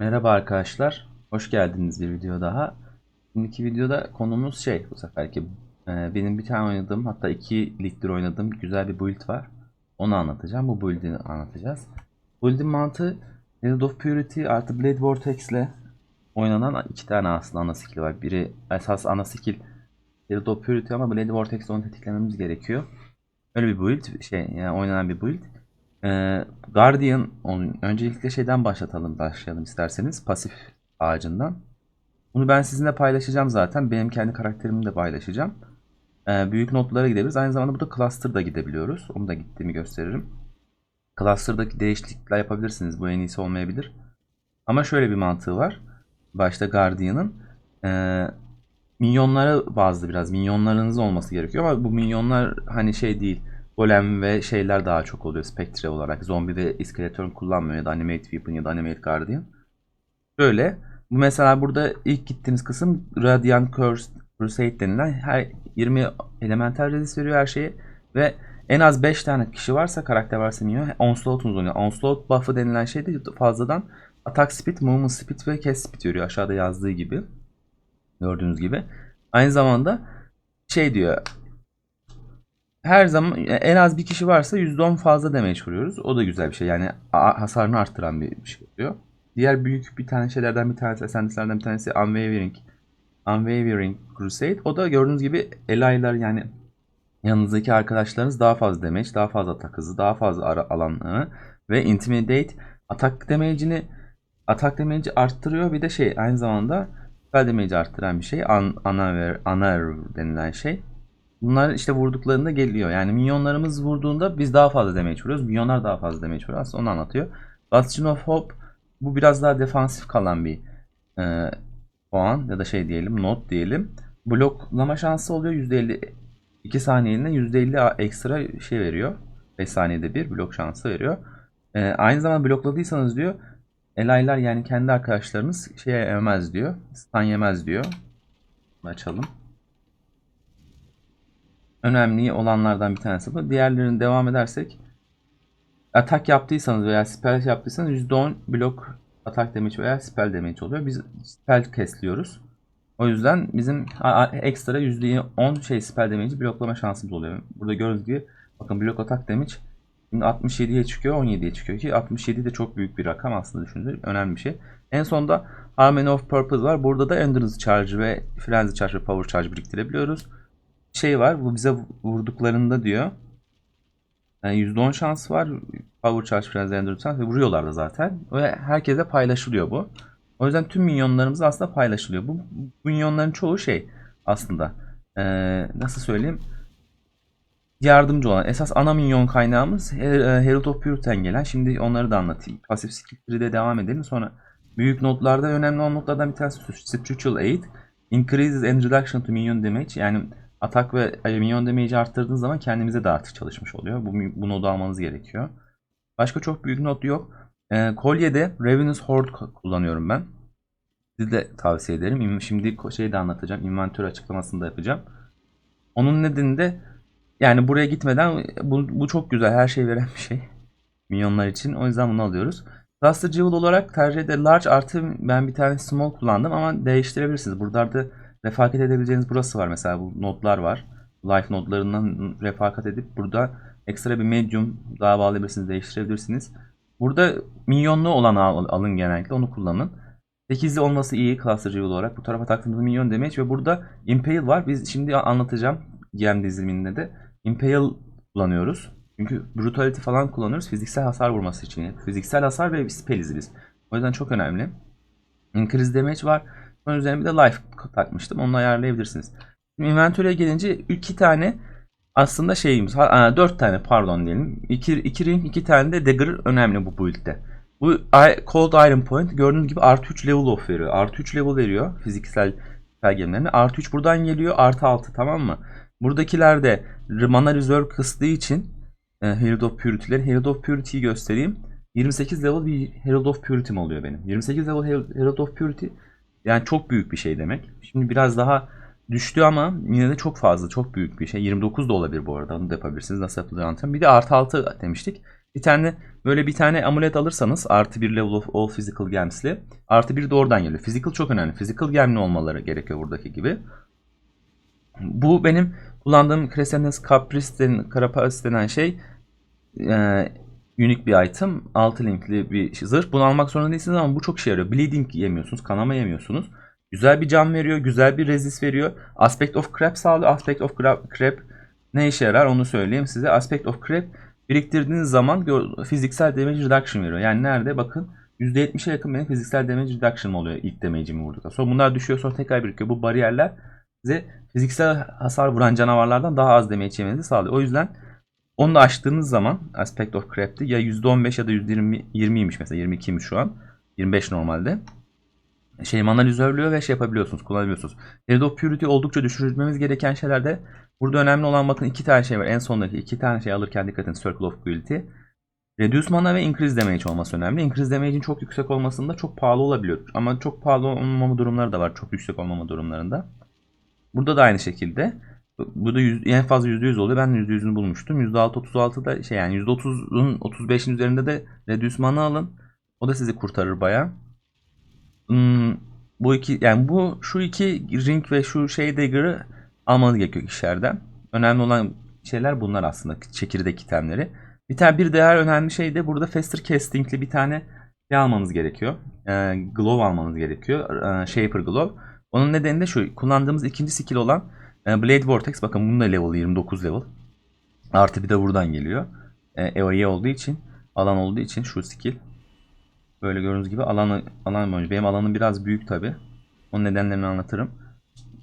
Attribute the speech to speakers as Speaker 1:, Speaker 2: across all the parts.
Speaker 1: Merhaba arkadaşlar, hoş geldiniz bir video daha. Şimdiki videoda konumuz şey bu seferki e, benim bir tane oynadığım hatta iki ligdir oynadığım güzel bir build var. Onu anlatacağım. Bu build'i anlatacağız. Build'in mantığı Herald of Purity artı Blade Vortex ile oynanan iki tane aslında ana skill var. Biri esas ana skill Herald of Purity ama Blade Vortex'te onu tetiklememiz gerekiyor. Öyle bir build şey yani oynanan bir build. Ee, Guardian öncelikle şeyden başlatalım başlayalım isterseniz pasif ağacından. Bunu ben sizinle paylaşacağım zaten. Benim kendi karakterimi de paylaşacağım. Ee, büyük notlara gidebiliriz. Aynı zamanda burada cluster'da gidebiliyoruz. Onu da gittiğimi gösteririm. Cluster'daki değişiklikler yapabilirsiniz. Bu en iyisi olmayabilir. Ama şöyle bir mantığı var. Başta Guardian'ın ee, minyonlara bazı biraz minyonlarınız olması gerekiyor ama bu minyonlar hani şey değil. Golem ve şeyler daha çok oluyor Spectre olarak. Zombi ve iskeleton kullanmıyor ya da Animate Weapon ya da Animate Guardian. Böyle. Bu mesela burada ilk gittiğimiz kısım Radiant Curse Crusade denilen her 20 elemental resist veriyor her şeye ve en az 5 tane kişi varsa karakter varsa minyon Onslaught uzun. Onslaught buff'ı denilen şey de fazladan Attack Speed, Movement Speed ve Cast Speed veriyor aşağıda yazdığı gibi. Gördüğünüz gibi. Aynı zamanda şey diyor her zaman en az bir kişi varsa %10 fazla damage vuruyoruz. O da güzel bir şey. Yani hasarını arttıran bir, şey oluyor. Diğer büyük bir tane şeylerden bir tanesi, esenliklerden bir tanesi Unwavering. Unwavering Crusade. O da gördüğünüz gibi Eli'lar yani yanınızdaki arkadaşlarınız daha fazla damage, daha fazla atak hızı, daha fazla ara alanı ve Intimidate atak damage'ini atak damage'i arttırıyor. Bir de şey aynı zamanda spell damage'i arttıran bir şey. An Anaver, Anaver denilen şey. Bunlar işte vurduklarında geliyor. Yani minyonlarımız vurduğunda biz daha fazla damage vuruyoruz. Minyonlar daha fazla damage vuruyor. Aslında onu anlatıyor. Bastion of Hope bu biraz daha defansif kalan bir e, puan ya da şey diyelim not diyelim. Bloklama şansı oluyor. %50 2 saniyeliğine %50 ekstra şey veriyor. 5 saniyede bir blok şansı veriyor. E, aynı zamanda blokladıysanız diyor Elaylar yani kendi arkadaşlarınız şeye yemez diyor. Stun yemez diyor. Açalım önemli olanlardan bir tanesi bu. Diğerlerini devam edersek atak yaptıysanız veya spell yaptıysanız %10 blok atak damage veya spell damage oluyor. Biz spell kesliyoruz. O yüzden bizim ekstra %10 şey spell damage'i bloklama şansımız oluyor. Burada gördüğünüz gibi bakın blok atak damage şimdi 67'ye çıkıyor 17'ye çıkıyor ki 67 de çok büyük bir rakam aslında düşündüğünüz önemli bir şey. En sonda Harmony of Purpose var. Burada da Endurance Charge ve Frenzy Charge ve Power Charge biriktirebiliyoruz şey var. Bu bize vurduklarında diyor. Yani %10 şans var. Power Charge Frenzy Endurance ve vuruyorlar da zaten. Ve herkese paylaşılıyor bu. O yüzden tüm minyonlarımız aslında paylaşılıyor. Bu, minyonların çoğu şey aslında. Ee, nasıl söyleyeyim? Yardımcı olan. Esas ana minyon kaynağımız Herald of Purity'den gelen. Şimdi onları da anlatayım. Pasif skill de devam edelim. Sonra büyük notlarda önemli olan notlardan bir tanesi Spiritual Aid. Increases and reduction to minion damage. Yani atak ve minyon damage'i arttırdığınız zaman kendimize de artık çalışmış oluyor. Bu, bu nodu almanız gerekiyor. Başka çok büyük not yok. E, kolyede Ravenous Horde kullanıyorum ben. Siz de tavsiye ederim. Şimdi şeyi de anlatacağım. Inventör açıklamasını da yapacağım. Onun nedeni de yani buraya gitmeden bu, bu çok güzel. Her şey veren bir şey. Minyonlar için. O yüzden bunu alıyoruz. Cluster Jewel olarak tercih ede large artı ben bir tane small kullandım ama değiştirebilirsiniz. Burada refakat edebileceğiniz burası var mesela bu notlar var. Life notlarından refakat edip burada ekstra bir medium daha bağlayabilirsiniz, değiştirebilirsiniz. Burada minyonlu olan al, alın genellikle onu kullanın. 8'li olması iyi cluster jewel olarak. Bu tarafa taktığımız minyon damage ve burada impale var. Biz şimdi anlatacağım GM diziliminde de. Impale kullanıyoruz. Çünkü brutality falan kullanıyoruz fiziksel hasar vurması için. Fiziksel hasar ve spelliz biz. O yüzden çok önemli. Increase damage var. Onun üzerine bir de life takmıştım. Onu ayarlayabilirsiniz. Şimdi inventory'e gelince iki tane aslında şeyimiz var. Dört tane pardon diyelim. İki, iki ring, iki tane de dagger önemli bu build'de. Bu Cold Iron Point gördüğünüz gibi artı 3 level off veriyor. Artı 3 level veriyor fiziksel belgelerine. Artı 3 buradan geliyor. Artı 6 tamam mı? Buradakiler de mana reserve kıstığı için e, Herald of Purity'leri. Herald of Purity'yi göstereyim. 28 level bir Herald of Purity'm oluyor benim. 28 level Herald of Purity yani çok büyük bir şey demek. Şimdi biraz daha düştü ama yine de çok fazla, çok büyük bir şey. 29 da olabilir bu arada. Onu da yapabilirsiniz. Nasıl yapılır anlatıyorum. Bir de artı 6 demiştik. Bir tane böyle bir tane amulet alırsanız artı bir level of all physical gems'li artı bir de oradan geliyor. Physical çok önemli. Physical gemli olmaları gerekiyor buradaki gibi. Bu benim kullandığım Crescendus Caprice denen, Carapace şey unik bir item. Altı linkli bir zırh. Bunu almak zorunda değilsiniz ama bu çok işe yarıyor. Bleeding yemiyorsunuz. Kanama yemiyorsunuz. Güzel bir can veriyor. Güzel bir resist veriyor. Aspect of Crab sağlıyor. Aspect of Crab, Crab ne işe yarar onu söyleyeyim size. Aspect of Crab biriktirdiğiniz zaman fiziksel damage reduction veriyor. Yani nerede bakın %70'e yakın benim fiziksel damage reduction oluyor ilk damage'imi vurduktan. Sonra bunlar düşüyor sonra tekrar birikiyor. Bu bariyerler size fiziksel hasar vuran canavarlardan daha az damage yemenizi sağlıyor. O yüzden onu da açtığınız zaman Aspect of Crab'ti ya %15 ya da %20 20'ymiş mesela 22'ymiş şu an. 25 normalde. Şey mana reserve'lüyor ve şey yapabiliyorsunuz, kullanabiliyorsunuz. Period of Purity oldukça düşürmemiz gereken şeylerde burada önemli olan bakın iki tane şey var. En sondaki iki tane şey alırken dikkat edin. Circle of Quality. Reduce mana ve increase damage olması önemli. Increase damage'in çok yüksek olmasında çok pahalı olabiliyor. Ama çok pahalı olmama durumları da var. Çok yüksek olmama durumlarında. Burada da aynı şekilde. Bu da yüz, en fazla %100 oluyor. Ben de %100'ünü bulmuştum. %6 da şey yani %30'un 35'in üzerinde de reduce mana alın. O da sizi kurtarır baya. Hmm, bu iki yani bu şu iki ring ve şu şey dagger'ı almanız gerekiyor işlerden. Önemli olan şeyler bunlar aslında çekirdek itemleri. Bir tane bir diğer önemli şey de burada faster casting'li bir tane şey almanız gerekiyor. Ee, glove almanız gerekiyor. Ee, Shaper glove. Onun nedeni de şu. Kullandığımız ikinci skill olan e, Blade Vortex. Bakın bunun da level 29 level. Artı bir de buradan geliyor. E, EOE olduğu için alan olduğu için şu skill. Böyle gördüğünüz gibi alanı alan boyunca. Benim alanım biraz büyük tabi. Onun nedenlerini anlatırım.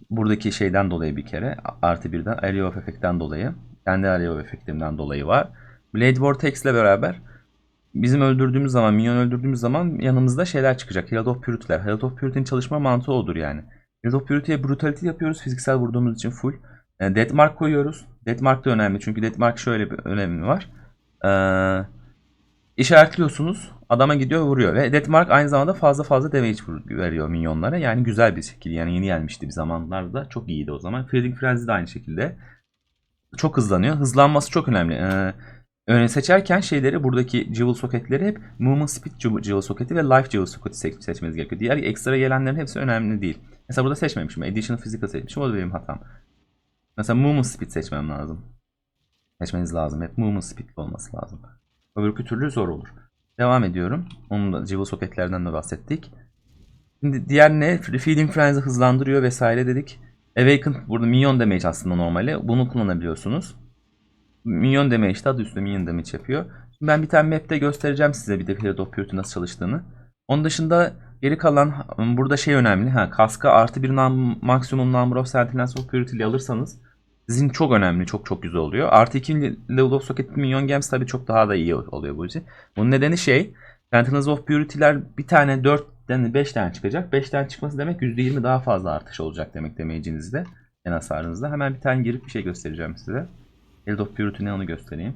Speaker 1: Buradaki şeyden dolayı bir kere. Artı birden Area of Effect'ten dolayı. Kendi Area of Effect'imden dolayı var. Blade Vortex ile beraber bizim öldürdüğümüz zaman, minyon öldürdüğümüz zaman yanımızda şeyler çıkacak. Herald of Purity'ler. Herald of Purity'nin çalışma mantığı odur yani. Herald of Purity'ye brutality yapıyoruz. Fiziksel vurduğumuz için full. E, Death Mark koyuyoruz. Death Mark da önemli. Çünkü Death Mark şöyle bir önemi var. Eee işaretliyorsunuz. Adama gidiyor vuruyor. Ve Death Mark aynı zamanda fazla fazla damage veriyor minyonlara. Yani güzel bir şekil. Yani yeni gelmişti bir zamanlarda. Çok iyiydi o zaman. Feeding Frenzy de aynı şekilde. Çok hızlanıyor. Hızlanması çok önemli. Ee, Öne seçerken şeyleri buradaki jewel soketleri hep movement speed jewel soketi ve life jewel soketi seç seçmeniz gerekiyor. Diğer ekstra gelenlerin hepsi önemli değil. Mesela burada seçmemişim. Additional physical seçmişim. O da benim hatam. Mesela movement speed seçmem lazım. Seçmeniz lazım. Hep movement speed olması lazım. Öbürkü türlü zor olur. Devam ediyorum. Onun da jewel soketlerden de bahsettik. Şimdi diğer ne? Feeding Frenzy hızlandırıyor vesaire dedik. Awaken burada minyon damage aslında normalde. Bunu kullanabiliyorsunuz. Minyon damage de adı üstünde minyon damage yapıyor. Şimdi ben bir tane map'te göstereceğim size bir de Period of Purity nasıl çalıştığını. Onun dışında geri kalan burada şey önemli. Ha, kaska artı bir num, maksimum number of sentinels of purity alırsanız sizin çok önemli. Çok çok güzel oluyor. Artı 2 level of socket minyon games tabii çok daha da iyi oluyor bu için. Bunun nedeni şey Sentinels of Purity'ler bir tane 4 tane 5 tane çıkacak. 5 tane çıkması demek %20 daha fazla artış olacak demek damage'inizde. En hasarınızda. Hemen bir tane girip bir şey göstereceğim size. Herald of Purity ne onu göstereyim.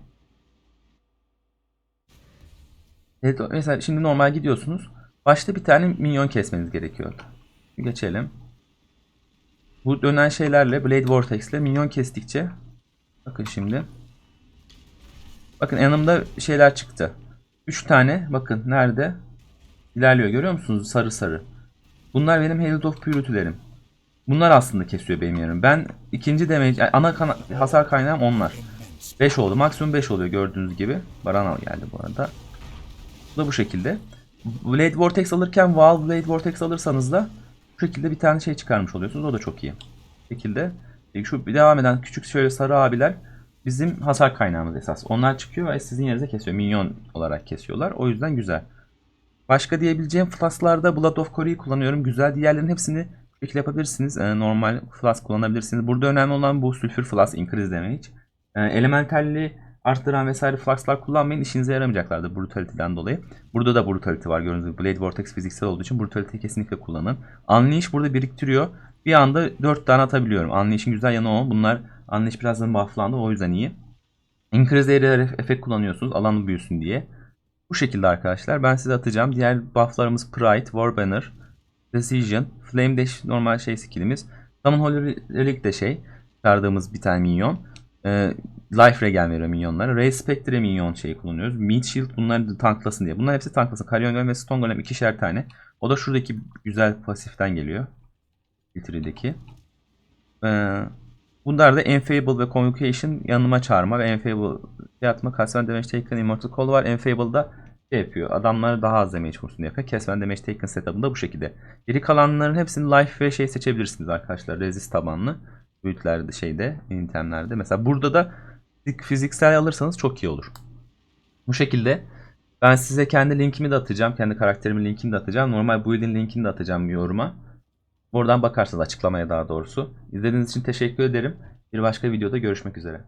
Speaker 1: Evet, mesela şimdi normal gidiyorsunuz. Başta bir tane minyon kesmeniz gerekiyor. Geçelim. Bu dönen şeylerle Blade Vortex ile minyon kestikçe bakın şimdi. Bakın yanımda şeyler çıktı. 3 tane bakın nerede? İlerliyor görüyor musunuz? Sarı sarı. Bunlar benim Herald of Purity'lerim. Bunlar aslında kesiyor benim yerim. Ben ikinci damage, ana kana, hasar kaynağım onlar. 5 oldu. Maksimum 5 oluyor gördüğünüz gibi. Baranal geldi bu arada. Bu da bu şekilde. Blade Vortex alırken Wall Blade Vortex alırsanız da bu şekilde bir tane şey çıkarmış oluyorsunuz. O da çok iyi. Bu şekilde şu devam eden küçük şöyle sarı abiler bizim hasar kaynağımız esas. Onlar çıkıyor ve sizin yerinize kesiyor. Minyon olarak kesiyorlar. O yüzden güzel. Başka diyebileceğim flasklarda Blood of Cory'yi kullanıyorum. Güzel. Diğerlerin hepsini bu şekilde yapabilirsiniz. Ee, normal flask kullanabilirsiniz. Burada önemli olan bu sülfür flask increase damage. Ee, elementalli arttıran vesaire flasklar kullanmayın. işinize yaramayacaklardır brutality'den dolayı. Burada da brutality var gördüğünüz gibi. Blade Vortex fiziksel olduğu için brutality'yi kesinlikle kullanın. Unleash burada biriktiriyor. Bir anda 4 tane atabiliyorum. Unleash'in güzel yanı o. Bunlar Unleash birazdan bufflandı o yüzden iyi. Increase area efekt kullanıyorsunuz alanı büyüsün diye. Bu şekilde arkadaşlar. Ben size atacağım. Diğer bufflarımız Pride, Warbanner, Decision, Flame Dash normal şey skillimiz. Summon Holy Relic de şey. Çıkardığımız bir tane minyon. Ee, Life Regen veriyor minyonlara. Ray Spectre minyon şeyi kullanıyoruz. Meat Shield bunları da tanklasın diye. Bunlar hepsi tanklasın. Karyon Golem ve Stone Golem ikişer tane. O da şuradaki güzel pasiften geliyor. Filtre'deki. Ee, bunlar da Enfable ve Convocation yanıma çağırma ve Enfable atma. Kasven Damage Taken Immortal Call var. Enfable'da şey yapıyor. Adamlar daha az damage vursun yapıyor. Kesven Damage Taken setup'ında bu şekilde. Geri kalanların hepsini life ve şey seçebilirsiniz arkadaşlar. Resist tabanlı. Büyütlerde şeyde, itemlerde. Mesela burada da fizik- fiziksel alırsanız çok iyi olur. Bu şekilde ben size kendi linkimi de atacağım. Kendi karakterimin linkini de atacağım. Normal build'in linkini de atacağım yoruma. Oradan bakarsınız açıklamaya daha doğrusu. İzlediğiniz için teşekkür ederim. Bir başka videoda görüşmek üzere.